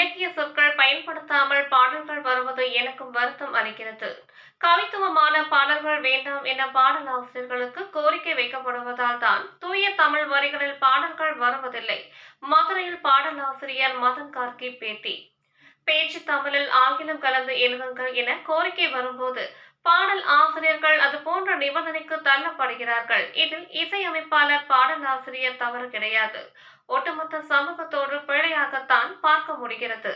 இலக்கிய சொற்கள் பயன்படுத்தாமல் பாடல்கள் வருவது எனக்கும் வருத்தம் அளிக்கிறது. கவித்துவமான பாடல்கள் வேண்டாம் என பாடல் ஆசிரியர்களுக்கு கோரிக்கை வைக்கப்படுவதால் தான் தூய தமிழ் வரிகளில் பாடல்கள் வருவதில்லை. மதுரையில் பாடல் ஆசிரியர் மதன் கார்கி பேட்டி. பேச்சு தமிழில் ஆங்கிலம் கலந்து எழுதுங்கள் என கோரிக்கை வரும்போது பாடல் ஆசிரியர்கள் அது போன்ற நிபந்தனைக்கு தள்ளப்படுகிறார்கள். இதில் இசையமைப்பாளர் பாடல் ஆசிரியர் தவறு கிடையாது. ஒட்டுமொத்த சமூகத்தோடு பிழையாகத்தான் பார்க்க முடிகிறது.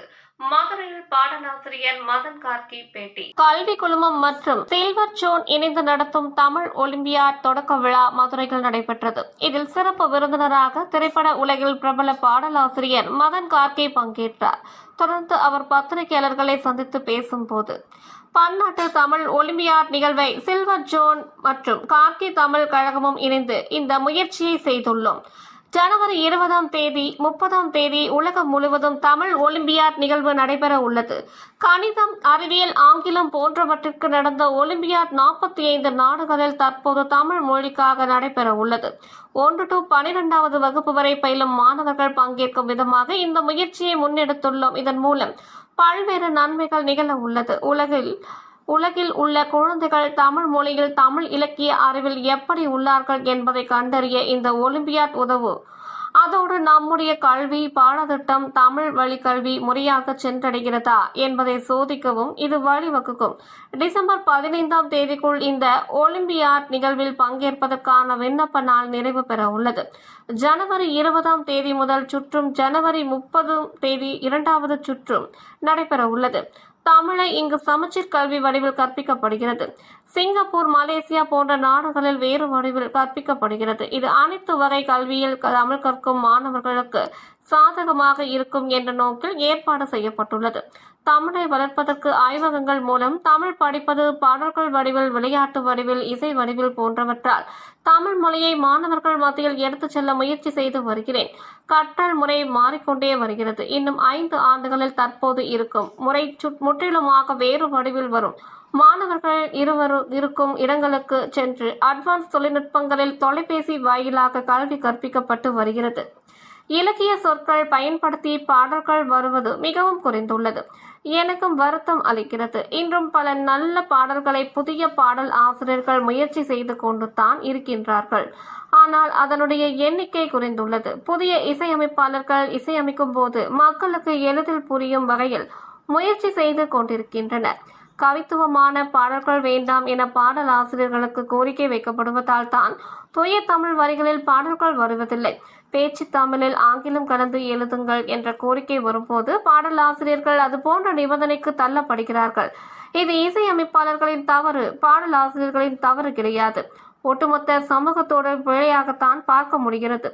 மதுரையில் பாடலாசிரியர் மதன் கார்கி பேட்டி. கல்வி குழுமம் மற்றும் சில்வர் ஜோன் இணைந்து நடத்தும் தமிழ் ஒலிம்பியாட் தொடக்க விழா மதுரையில் நடைபெற்றது. இதில் சிறப்பு விருந்தினராக திரைப்பட உலகில் பிரபல பாடலாசிரியர் மதன் கார்கே பங்கேற்றார். தொடர்ந்து அவர் பத்திரிகையாளர்களை சந்தித்து பேசும்போது பன்னாட்டு தமிழ் ஒலிம்பியாட் நிகழ்வை சில்வர் ஜோன் மற்றும் கார்கி தமிழ் கழகமும் இணைந்து இந்த முயற்சியை செய்துள்ளோம். ஜனவரி இருபதாம் தேதி முப்பதாம் தேதி உலகம் முழுவதும் தமிழ் ஒலிம்பியாட் நிகழ்வு நடைபெற உள்ளது. கணிதம் அறிவியல் ஆங்கிலம் போன்றவற்றிற்கு நடந்த ஒலிம்பியாட் நாற்பத்தி ஐந்து நாடுகளில் தற்போது தமிழ் மொழிக்காக நடைபெற உள்ளது. ஒன்று டு பனிரெண்டாவது வகுப்பு வரை பயிலும் மாணவர்கள் பங்கேற்கும் விதமாக இந்த முயற்சியை முன்னெடுத்துள்ளோம். இதன் மூலம் பல்வேறு நன்மைகள் நிகழ உள்ளது. உலகில் உலகில் உள்ள குழந்தைகள் தமிழ் மொழியில் தமிழ் இலக்கிய அறிவில் எப்படி உள்ளார்கள் என்பதை கண்டறிய இந்த ஒலிம்பியாட் உதவும் அதோடு நம்முடைய கல்வி பாடத்திட்டம் தமிழ் வழி கல்வி முறையாக சென்றடைகிறதா என்பதை சோதிக்கவும் இது வழிவகுக்கும். டிசம்பர் பதினைந்தாம் தேதிக்குள் இந்த ஒலிம்பியாட் நிகழ்வில் பங்கேற்பதற்கான விண்ணப்ப நாள் நிறைவு பெற உள்ளது. ஜனவரி இருபதாம் தேதி முதல் சுற்றும் ஜனவரி முப்பதாம் தேதி இரண்டாவது சுற்றும் நடைபெற உள்ளது. தமிழை இங்கு சமச்சீர் கல்வி வடிவில் கற்பிக்கப்படுகிறது. சிங்கப்பூர் மலேசியா போன்ற நாடுகளில் வேறு வடிவில் கற்பிக்கப்படுகிறது. இது அனைத்து வகை கல்வியில் தமிழ் கற்கும் மாணவர்களுக்கு சாதகமாக இருக்கும் என்ற நோக்கில் ஏற்பாடு செய்யப்பட்டுள்ளது. தமிழை வளர்ப்பதற்கு ஆய்வகங்கள் மூலம் தமிழ் படிப்பது பாடல்கள் வடிவில் விளையாட்டு வடிவில் இசை வடிவில் போன்றவற்றால் தமிழ் மொழியை மாணவர்கள் மத்தியில் எடுத்துச் செல்ல முயற்சி செய்து வருகிறேன். கற்றல் முறை மாறிக்கொண்டே வருகிறது. இன்னும் ஐந்து ஆண்டுகளில் தற்போது இருக்கும். முறை சுட்- முற்றிலுமாக வேறு வடிவில் வரும். மாணவர்கள் இருவரும் இருக்கும் இடங்களுக்கு சென்று அட்வான்ஸ் தொழில்நுட்பங்களில் தொலைபேசி வாயிலாக கல்வி கற்பிக்கப்பட்டு வருகிறது. இலக்கிய சொற்கள் பயன்படுத்தி பாடல்கள் வருவது மிகவும் குறைந்துள்ளது. எனக்கும் வருத்தம் அளிக்கிறது. இன்றும் பல நல்ல பாடல்களை புதிய பாடல் ஆசிரியர்கள் முயற்சி செய்து கொண்டு தான் இருக்கின்றார்கள். ஆனால் அதனுடைய எண்ணிக்கை குறைந்துள்ளது. புதிய இசையமைப்பாளர்கள் இசையமைக்கும் போது மக்களுக்கு எளிதில் புரியும் வகையில் முயற்சி செய்து கொண்டிருக்கின்றனர். கவித்துவமான பாடல்கள் வேண்டாம் என பாடல் ஆசிரியர்களுக்கு கோரிக்கை வைக்கப்படுவதால் தான் தூய தமிழ் வரிகளில் பாடல்கள் வருவதில்லை. பேச்சு தமிழில் ஆங்கிலம் கலந்து எழுதுங்கள் என்ற கோரிக்கை வரும்போது பாடல் ஆசிரியர்கள் அது போன்ற நிபந்தனைக்கு தள்ளப்படுகிறார்கள். இது இசையமைப்பாளர்களின் தவறு பாடல் ஆசிரியர்களின் தவறு கிடையாது. ஒட்டுமொத்த சமூகத்தோட பிழையாகத்தான் பார்க்க முடிகிறது.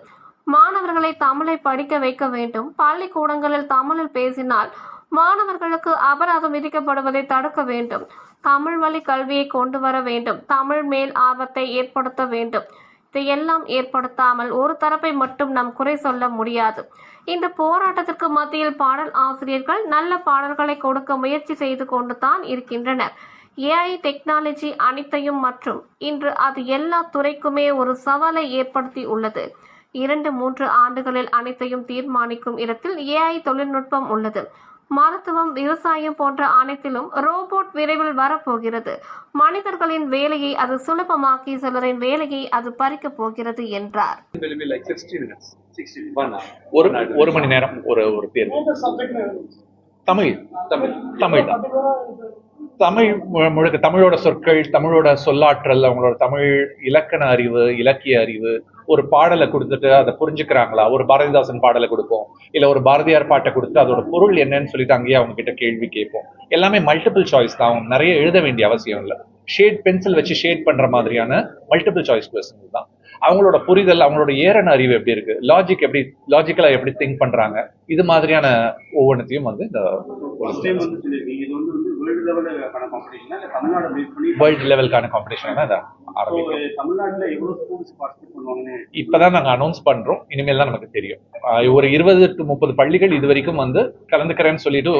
மாணவர்களை தமிழை படிக்க வைக்க வேண்டும். பள்ளிக்கூடங்களில் தமிழில் பேசினால் மாணவர்களுக்கு அபராதம் விதிக்கப்படுவதை தடுக்க வேண்டும். தமிழ் வழி கல்வியை கொண்டு வர வேண்டும். தமிழ் மேல் ஆர்வத்தை ஏற்படுத்த வேண்டும். இதையெல்லாம் ஏற்படுத்தாமல் ஒரு தரப்பை மட்டும் நாம் குறை சொல்ல முடியாது. இந்த போராட்டத்திற்கு மத்தியில் பாடல் ஆசிரியர்கள் நல்ல பாடல்களை கொடுக்க முயற்சி செய்து கொண்டு தான் இருக்கின்றனர் ஏஐ டெக்னாலஜி அனைத்தையும் மற்றும் இன்று அது எல்லா துறைக்குமே ஒரு சவாலை ஏற்படுத்தி உள்ளது. இரண்டு மூன்று ஆண்டுகளில் அனைத்தையும் தீர்மானிக்கும் இடத்தில் ஏஐ தொழில்நுட்பம் உள்ளது. மருத்துவம் விவசாயம் போன்ற அனைத்திலும் ரோபோட் விரைவில் வரப்போகிறது மனிதர்களின் வேலையை அது சுலபமாக்கி சிலரின் வேலையை அது பறிக்கப் போகிறது என்றார் will be like 60 minutes. 60 One hour. ஒரு ஒரு மணி நேரம் ஒரு ஒரு தேர்வு தமிழ். Tamil. தமிழ் தான். தமிழ் முழுக்க தமிழோட சொற்கள் தமிழோட சொல்லாற்றல் அவங்களோட தமிழ் இலக்கண அறிவு இலக்கிய அறிவு ஒரு பாடலை கொடுத்துட்டு அதை புரிஞ்சுக்கிறாங்களா? ஒரு பாரதிதாசன் பாடலை கொடுப்போம். இல்ல ஒரு பாரதியார் பாட்டை கொடுத்து அதோட பொருள் என்னன்னு சொல்லிட்டு அங்கேயே அவங்க கிட்ட கேள்வி கேட்போம். எல்லாமே மல்டிபிள் சாய்ஸ் தான். அவங்க நிறைய எழுத வேண்டிய அவசியம் இல்லை. ஷேட் பென்சில் வச்சு ஷேட் பண்ற மாதிரியான மல்டிபிள் சாய்ஸ் கொஸ்டின் தான். அவங்களோட புரிதல் அவங்களோட ஏரண அறிவு எப்படி இருக்கு? லாஜிக் எப்படி லாஜிக்கலா எப்படி திங்க் பண்றாங்க? இது மாதிரியான ஒவ்வொன்றத்தையும் வந்து இந்த வேர்ல்டு லெவலுக்கான காம்படிஷனா தான்? இப்பதான் நாங்க அனௌன்ஸ் பண்றோம். இனிமேல் தான் நமக்கு தெரியும். ஒரு இருபது டு முப்பது பள்ளிகள் இது வரைக்கும் வந்து கலந்துக்கிறேன்னு சொல்லிட்டு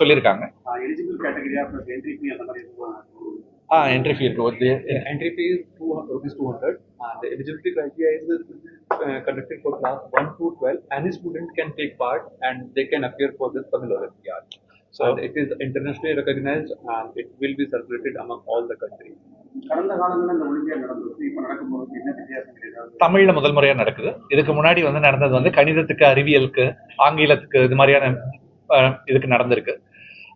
சொல்லியிருக்காங்க. ப்ளஸ் என்ட்ரி ஃபீ ஆ என்ட்ரி ஃபீ இருக்கு ஒரு Entry fee is two rupees 200 and the eligibility criteria is uh, conducted for class 1 to 12. Any student can take part and they can appear for this Tamil Olympiad. So it is internationally recognized and it will be celebrated among all the countries. கடந்த காலங்களில் இந்த olympiad நடந்தது இப்போ நடக்கும் போது என்ன வித்தியாசங்கள் ஏதாவது தமிழ்ல முதல் முறையா நடக்குது இதுக்கு முன்னாடி வந்து நடந்தது வந்து கணிதத்துக்கு அறிவியலுக்கு ஆங்கிலத்துக்கு இது மாதிரியான இதுக்கு நடந்திருக்கு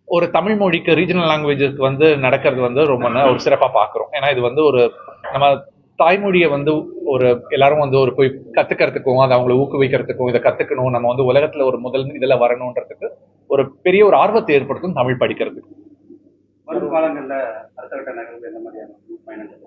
ஒரு தமிழ் மொழிக்கு ரீஜனல் லாங்குவேஜஸ்க்கு வந்து நடக்கிறது வந்து ரொம்ப ஒரு சிறப்பா பார்க்குறோம் ஏன்னா இது வந்து ஒரு நம்ம தாய்மொழியை வந்து ஒரு எல்லாரும் வந்து ஒரு போய் கற்றுக்கிறதுக்கும் அதை அவங்களை ஊக்குவிக்கிறதுக்கும் இதை கத்துக்கணும் நம்ம வந்து உலகத்துல ஒரு முதல் இதுல வரணுன்றதுக்கு ஒரு பெரிய ஒரு ஆர்வத்தை ஏற்படுத்தும் தமிழ் படிக்கிறதுக்கு. வரும் காலங்களில் அடுத்த கட்ட நகர்வு எந்த மாதிரியான பயணங்கள்?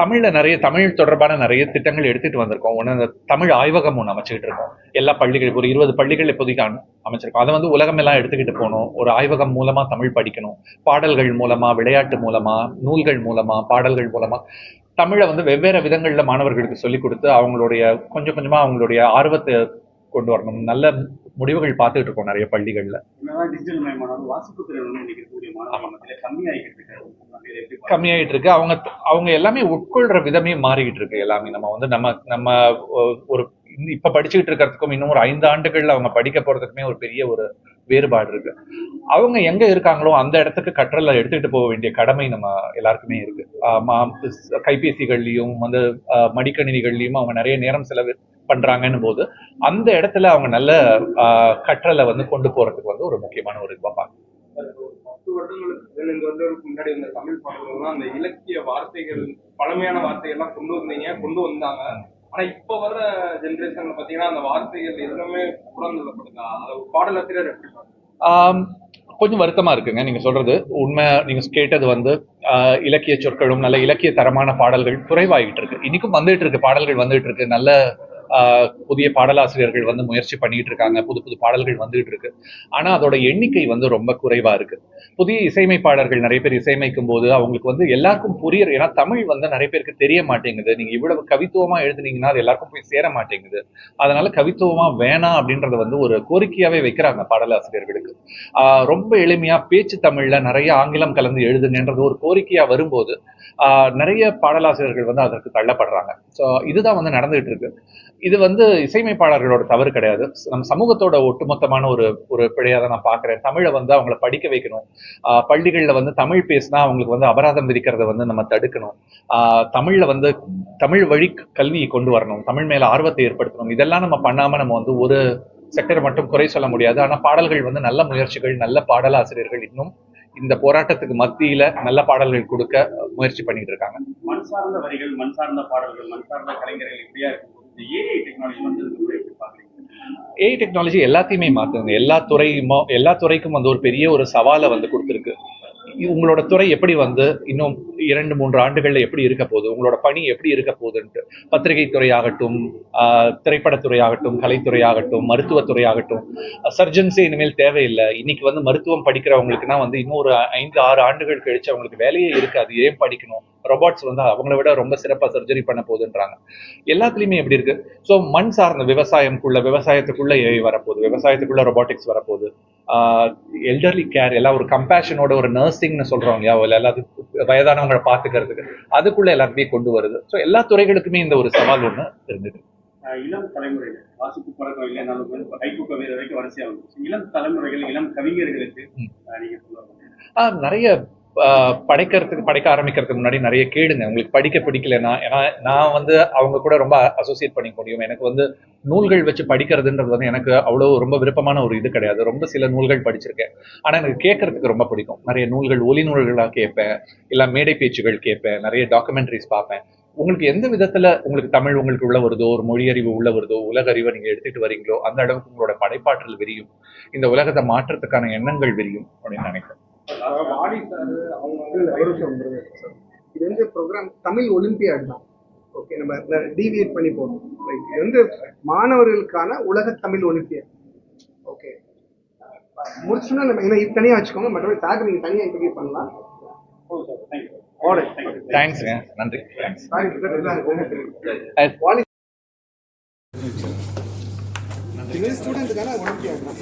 தமிழில் நிறைய தமிழ் தொடர்பான நிறைய திட்டங்கள் எடுத்துட்டு வந்திருக்கோம். ஒன்று அந்த தமிழ் ஆய்வகம் ஒன்று அமைச்சுக்கிட்டு இருக்கோம் எல்லா பள்ளிகள் ஒரு இருபது பள்ளிகள் இப்போதைக்கு அமைச்சிருக்கோம். அதை வந்து உலகமெல்லாம் எடுத்துக்கிட்டு போகணும். ஒரு ஆய்வகம் மூலமாக தமிழ் படிக்கணும். பாடல்கள் மூலமாக விளையாட்டு மூலமாக நூல்கள் மூலமாக பாடல்கள் மூலமாக தமிழை வந்து வெவ்வேறு விதங்களில் மாணவர்களுக்கு சொல்லிக் கொடுத்து அவங்களுடைய கொஞ்சம் கொஞ்சமாக அவங்களுடைய ஆர்வத்தை கொண்டு வரணும். நல்ல முடிவுகள் பார்த்துட்டு இருக்கோம் நிறைய பள்ளிகள்ல? கம்மியாயிட்டு இருக்கு. அவங்க அவங்க எல்லாமே உட்கொள்ற விதமே மாறிக்கிட்டு இருக்கு எல்லாமே. நம்ம வந்து நம்ம நம்ம ஒரு இப்ப படிச்சுக்கிட்டு இருக்கிறதுக்கும் இன்னும் ஒரு ஐந்து ஆண்டுகள்ல அவங்க படிக்க போறதுக்குமே ஒரு பெரிய ஒரு வேறுபாடு இருக்கு. அவங்க எங்க இருக்காங்களோ அந்த இடத்துக்கு கற்றலை எடுத்துக்கிட்டு போக வேண்டிய கடமை நம்ம எல்லாருக்குமே இருக்கு. கைபேசிகள்லயும் வந்து மடிக்கணினிகள்லயும் அவங்க நிறைய நேரம் செலவு பண்றாங்கன்னு போது அந்த இடத்துல அவங்க நல்ல கற்றலை வந்து கொண்டு போறதுக்கு வந்து ஒரு முக்கியமான ஒரு இதுவா பார்க்கணும். பத்து வருடங்களுக்கு ரெண்டு வருடங்களுக்கு முன்னாடி வந்த தமிழ் பாடல்கள்லாம் அந்த இலக்கிய வார்த்தைகள் பழமையான வார்த்தைகள்லாம் கொண்டு வந்தீங்க கொண்டு வந்தாங்க. ஆனா இப்ப வர்ற ஜெனரேஷன்ல பாத்தீங்கன்னா அந்த வார்த்தைகள் எதுவுமே புலந்தள்ளப்படுதா அதை ஒரு பாடலாசிரியர் எப்படி கொஞ்சம் வருத்தமா இருக்குங்க. நீங்க சொல்றது உண்மை. நீங்க கேட்டது வந்து இலக்கிய சொற்களும் நல்ல இலக்கிய தரமான பாடல்கள் குறைவாகிட்டு இருக்கு. இன்னைக்கும் வந்துட்டு இருக்கு பாடல்கள் வந்துட்டு இருக்கு. நல்ல புதிய பாடலாசிரியர்கள் வந்து முயற்சி பண்ணிட்டு இருக்காங்க புது புது பாடல்கள் வந்துகிட்டு இருக்கு ஆனா அதோட எண்ணிக்கை வந்து ரொம்ப குறைவா இருக்கு. புதிய இசையமைப்பாளர்கள் நிறைய பேர் இசையமைக்கும் போது அவங்களுக்கு வந்து எல்லாருக்கும் புரியற ஏன்னா தமிழ் வந்து நிறைய பேருக்கு தெரிய மாட்டேங்குது. நீங்க இவ்வளவு கவித்துவமா எழுதுனீங்கன்னா அது எல்லாருக்கும் போய் சேர மாட்டேங்குது. அதனால கவித்துவமா வேணாம் அப்படின்றத வந்து ஒரு கோரிக்கையாவே வைக்கிறாங்க பாடலாசிரியர்களுக்கு. ஆஹ் ரொம்ப எளிமையா பேச்சு தமிழ்ல நிறைய ஆங்கிலம் கலந்து எழுதுங்கன்றது ஒரு கோரிக்கையா வரும்போது ஆஹ் நிறைய பாடலாசிரியர்கள் வந்து அதற்கு தள்ளப்படுறாங்க. ஸோ இதுதான் வந்து நடந்துகிட்டு இருக்கு இது வந்து இசையமைப்பாளர்களோட தவறு கிடையாது. நம்ம சமூகத்தோட ஒட்டுமொத்தமான ஒரு ஒரு பிழையாக தான் நான் பார்க்குறேன். தமிழை வந்து அவங்கள படிக்க வைக்கணும். ஆஹ் பள்ளிகள்ல வந்து தமிழ் பேசினா அவங்களுக்கு வந்து அபராதம் விதிக்கிறத வந்து நம்ம தடுக்கணும். ஆஹ் தமிழ்ல வந்து தமிழ் வழி கல்வியை கொண்டு வரணும். தமிழ் மேல ஆர்வத்தை ஏற்படுத்தணும். இதெல்லாம் நம்ம பண்ணாம நம்ம வந்து ஒரு செக்டர் மட்டும் குறை சொல்ல முடியாது. ஆனா பாடல்கள் வந்து நல்ல முயற்சிகள் நல்ல பாடலாசிரியர்கள் இன்னும் இந்த போராட்டத்துக்கு மத்தியில நல்ல பாடல்கள் கொடுக்க முயற்சி பண்ணிட்டு இருக்காங்க. மண் சார்ந்த வரிகள் மண் சார்ந்த பாடல்கள் மண் சார்ந்த கலைஞர்கள் இப்படியா இருக்கும் இந்த ஏஐ டெக்னாலஜி வந்ததுக்கு கூட எப்படி பாக்குறீங்க ஏஐ டெக்னாலஜி எல்லாத்தையுமே மாற்றுங்க எல்லா துறையுமோ எல்லா துறைக்கும் வந்து ஒரு பெரிய ஒரு சவாலை வந்து கொடுத்துருக்கு. உங்களோட துறை எப்படி வந்து இன்னும் இரண்டு மூன்று ஆண்டுகளில் எப்படி இருக்க போகுது? உங்களோட பணி எப்படி இருக்க போகுதுன்ட்டு. பத்திரிகை துறையாகட்டும் ஆஹ், திரைப்படத்துறையாகட்டும் கலைத்துறையாகட்டும் மருத்துவத்துறையாகட்டும் சர்ஜன்ஸே இனிமேல் தேவையில்லை. இன்னைக்கு வந்து மருத்துவம் படிக்கிறவங்களுக்குனா வந்து இன்னும் ஒரு ஐந்து ஆறு ஆண்டுகள் கழிச்சு அவங்களுக்கு வேலையே இருக்காது. ஏன் படிக்கணும்? ரொபாட்ஸ் வந்து அவங்கள விட ரொம்ப சிறப்பா சர்ஜரி பண்ண போகுதுன்றாங்க. எல்லாத்துலயுமே எப்படி இருக்கு? ஸோ மண் சார்ந்த விவசாயம்குள்ள விவசாயத்துக்குள்ள ஏஐ வரப்போகுது. விவசாயத்துக்குள்ள ரொபாட்டிக்ஸ் வரப்போகுது. எல்டர்லி கேர் எல்லாம் ஒரு கம்பேஷனோட ஒரு நர்சிங்னு சொல்றோம் இல்லையா? எல்லாத்துக்கும் வயதானவங்களை பாத்துக்கிறதுக்கு அதுக்குள்ள எல்லாத்தையும் கொண்டு வருது. ஸோ எல்லா துறைகளுக்குமே இந்த ஒரு சவால் ஒண்ணு இருந்தது. இளம் தலைமுறைகள் வாசிப்பு பழக்கம் வந்து இப்ப கைப்பு கவிதை வரைக்கும் வரிசையா வந்துச்சு இளம் தலைமுறைகள் இளம் கவிஞர்களுக்கு நீங்க சொல்லுவாங்க நிறைய படைக்கிறதுக்கு படைக்க ஆரம்பிக்கிறதுக்கு முன்னாடி நிறைய கேடுங்க உங்களுக்கு படிக்க பிடிக்கலன்னா ஏன்னா நான் வந்து அவங்க கூட ரொம்ப அசோசியேட் பண்ணிக்க முடியும். எனக்கு வந்து நூல்கள் வச்சு படிக்கிறதுன்றது வந்து எனக்கு அவ்வளோ ரொம்ப விருப்பமான ஒரு இது கிடையாது. ரொம்ப சில நூல்கள் படிச்சிருக்கேன். ஆனால் எனக்கு கேட்கறதுக்கு ரொம்ப பிடிக்கும். நிறைய நூல்கள் ஒலி நூல்களாக கேட்பேன். இல்லை மேடை பேச்சுகள் கேட்பேன். நிறைய டாக்குமெண்ட்ரிஸ் பார்ப்பேன். உங்களுக்கு எந்த விதத்துல உங்களுக்கு தமிழ் உங்களுக்கு உள்ள வருதோ ஒரு மொழி அறிவு உள்ள வருதோ உலக அறிவை நீங்க எடுத்துட்டு வரீங்களோ அந்த அளவுக்கு உங்களோட படைப்பாற்றல் விரியும். இந்த உலகத்தை மாற்றத்துக்கான எண்ணங்கள் விரியும் அப்படின்னு நினைக்கிறேன். வாடி சார் அவங்க வந்து ஒரு நிமிஷம். இது வந்து ப்ரோக்ராம் தமிழ் ஒலிம்பியாட் தான். ஓகே நம்ம டீவியேட் பண்ணி போகணும் இது வந்து மாணவர்களுக்கான உலக தமிழ் ஒலிம்பியாட். ஓகே முடிச்சுன்னா நம்ம ஏன்னா இது தனியாக வச்சுக்கோங்க. மற்றபடி சார். நீங்கள் தனியாக இன்டர்வியூ பண்ணலாம். தேங்க்ஸ்ங்க நன்றி. தேங்க்ஸ் சாரி ஸ்டூடெண்ட்டுக்கான ஒலிம்பியாட் தான்.